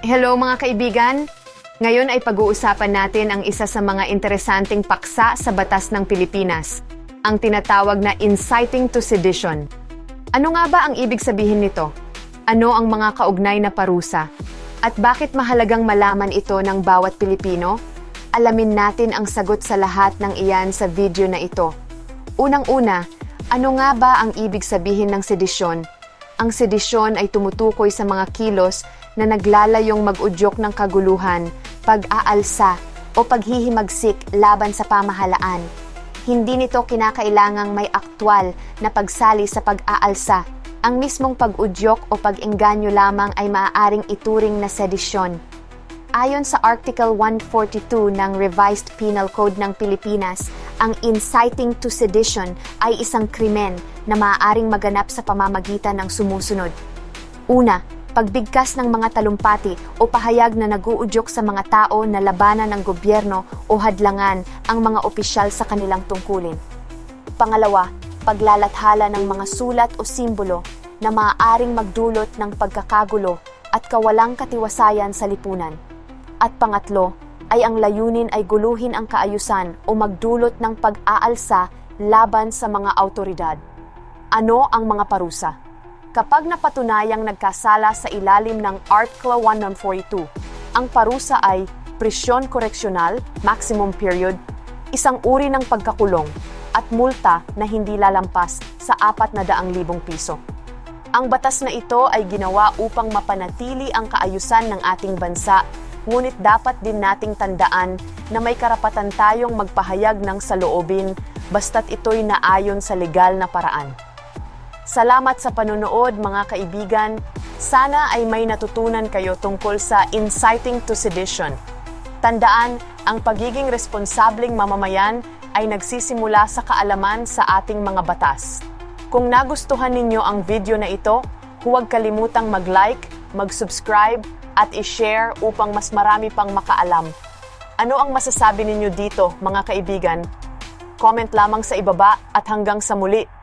Hello mga kaibigan! Ngayon ay pag-uusapan natin ang isa sa mga interesanting paksa sa batas ng Pilipinas, ang tinatawag na inciting to sedition. Ano nga ba ang ibig sabihin nito? Ano ang mga kaugnay na parusa? At bakit mahalagang malaman ito ng bawat Pilipino? Alamin natin ang sagot sa lahat ng iyan sa video na ito. Unang-una, ano nga ba ang ibig sabihin ng sedisyon? Ang sedisyon ay tumutukoy sa mga kilos na naglalayong mag-udyok ng kaguluhan, pag-aalsa o paghihimagsik laban sa pamahalaan. Hindi nito kinakailangang may aktwal na pagsali sa pag-aalsa. Ang mismong pag-udyok o pag-engganyo lamang ay maaaring ituring na sedisyon. Ayon sa Article 142 ng Revised Penal Code ng Pilipinas, ang inciting to sedition ay isang krimen na maaaring maganap sa pamamagitan ng sumusunod. Una, pagbigkas ng mga talumpati o pahayag na naguudyok sa mga tao na labanan ng gobyerno o hadlangan ang mga opisyal sa kanilang tungkulin. Pangalawa, paglalathala ng mga sulat o simbolo na maaaring magdulot ng pagkakagulo at kawalang katiwasayan sa lipunan. At pangatlo, ay ang layunin ay guluhin ang kaayusan o magdulot ng pag-aalsa laban sa mga autoridad. Ano ang mga parusa? Kapag napatunayang nagkasala sa ilalim ng Article 142, ang parusa ay presyon koreksyonal, maximum period, isang uri ng pagkakulong, at multa na hindi lalampas sa 400,000 piso. Ang batas na ito ay ginawa upang mapanatili ang kaayusan ng ating bansa, ngunit dapat din nating tandaan na may karapatan tayong magpahayag ng saloobin basta't ito'y naayon sa legal na paraan. Salamat sa panonood mga kaibigan. Sana ay may natutunan kayo tungkol sa inciting to sedition. Tandaan, ang pagiging responsableng mamamayan ay nagsisimula sa kaalaman sa ating mga batas. Kung nagustuhan ninyo ang video na ito, huwag kalimutang mag-like, mag-subscribe at i-share upang mas marami pang makaalam. Ano ang masasabi ninyo dito, mga kaibigan? Comment lamang sa ibaba at hanggang sa muli.